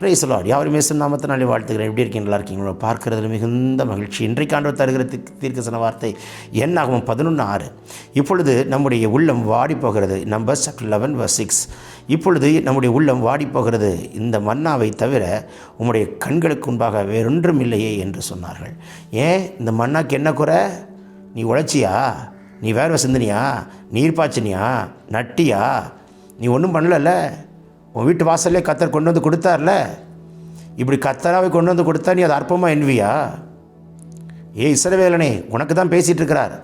பிரைசலாட் யாரும் மேசன் நாமத்தினாலே வாழ்த்துக்கிறேன் எப்படி இருக்கீங்க? நல்லா இருக்கீங்களோ? பார்க்கறதுல மிகுந்த மகிழ்ச்சி. இன்றைக்கு ஆண்டவர் தருகிற தீர்க்க- தீர்க்கசன வார்த்தை என்னாகும் பதினொன்று ஆறு. இப்பொழுது நம்முடைய உள்ளம் வாடி போகிறது number chapter eleven verse six இப்பொழுது நம்முடைய உள்ளம் வாடி போகிறது இந்த மன்னாவை தவிர உம்முடைய கண்களுக்கு முன்பாக வேறொன்றும் இல்லையே என்று சொன்னார்கள். ஏன்? இந்த மன்னாக்கு என்ன குறை? நீ உழைச்சியா? நீ வேர்வை சிந்தினியா? நீர் பாய்ச்சினியா? நட்டியா? நீ ஒன்றும் பண்ணலல்ல? உன் வீட்டு வாசல்லே கத்தர் கொண்டு வந்து கொடுத்தார்ல? இப்படி கத்தராவை கொண்டு வந்து கொடுத்தா நீ அதை அற்பமாக எண்ணுவியா? ஏ இசரவேலனே உனக்கு தான் பேசிகிட்டு இருக்கிறார்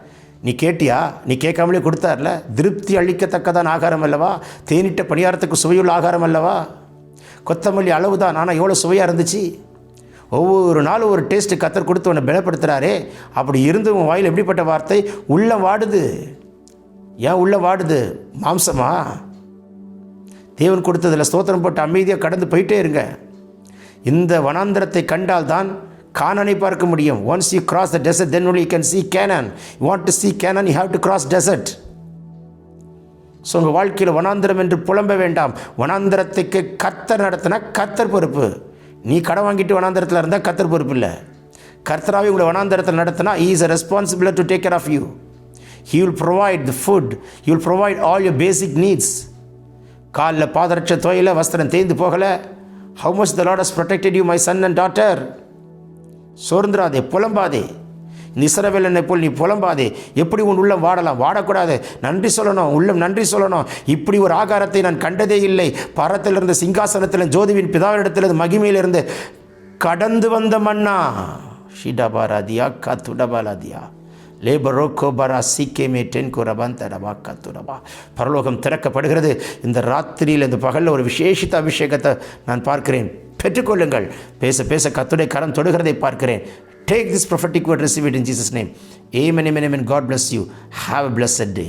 நீ கேட்டியா? நீ கேட்காமலே கொடுத்தார்ல? திருப்தி அளிக்கத்தக்கதான் ஆகாரம் அல்லவா? தேனிட்ட பணியாரத்துக்கு சுவையுள்ள ஆகாரம் அல்லவா? கொத்தமல்லி அளவு தான் ஆனால் எவ்வளோ சுவையாக இருந்துச்சு? ஒவ்வொரு நாளும் ஒரு டேஸ்ட்டு கத்தர் கொடுத்து உன்னை பலப்படுத்துகிறாரே அப்படி இருந்து உன் வாயில் எப்படிப்பட்ட வார்த்தை? உள்ளே வாடுது. ஏன் உள்ள வாடுது? மாம்சமா? தேவன் கொடுத்ததில் ஸ்தோத்திரம் போட்டு அமைதியாக கடந்து போயிட்டே இருங்க. இந்த வனாந்திரத்தை கண்டால் தான் கானனை பார்க்க முடியும். Once you cross the desert then only can can Canaan you want to see Canaan you have to cross desert so உங்கள் வாழ்க்கையில் வனாந்திரம் என்று புலம்ப வேண்டாம். வனாந்திரத்துக்கு கத்தர் நடத்தினா கத்தர் பொறுப்பு. நீ கடன் வாங்கிட்டு வனாந்திரத்தில் இருந்தால் கத்தர் பொறுப்பு இல்லை. கர்த்தராவை உங்களை வனாந்திரத்தில் நடத்தினா is a responsibility to take care of you he will provide the food he will provide all your basic needs காலில் பாதரட்ச துவையில் வஸ்திரம் தேய்ந்து போகலை. How much the Lord has protected you my son and daughter சோர்ந்துராதே புலம்பாதே. நிசரவேலனை போல் நீ புலம்பாதே. எப்படி உன் உள்ளம் வாடலாம்? வாடக்கூடாது. நன்றி சொல்லணும். உள்ளம் நன்றி சொல்லணும். இப்படி ஒரு ஆகாரத்தை நான் கண்டதே இல்லை. பரத்திலிருந்து சிங்காசனத்தில் ஜோதிவின் பிதாவிடத்திலிருந்து மகிமையிலிருந்து கடந்து வந்த மன்னா. ஷிடபாராதியா கத்துடபாலாதியா. லேபரோக்கோ பரா சீக்கேமே டென் குரபான் தடபா கத்துடவா பரலோகம் திறக்கப்படுகிறது. இந்த ராத்திரியில் இந்த பகலில் ஒரு விசேஷித்த அபிஷேகத்தை நான் பார்க்கிறேன். பெற்றுக்கொள்ளுங்கள். பேச பேச கத்துடைய கரம் தொடுகிறதை பார்க்கிறேன். Take this prophetic word receive it in Jesus name a many many men God bless you have a blessed day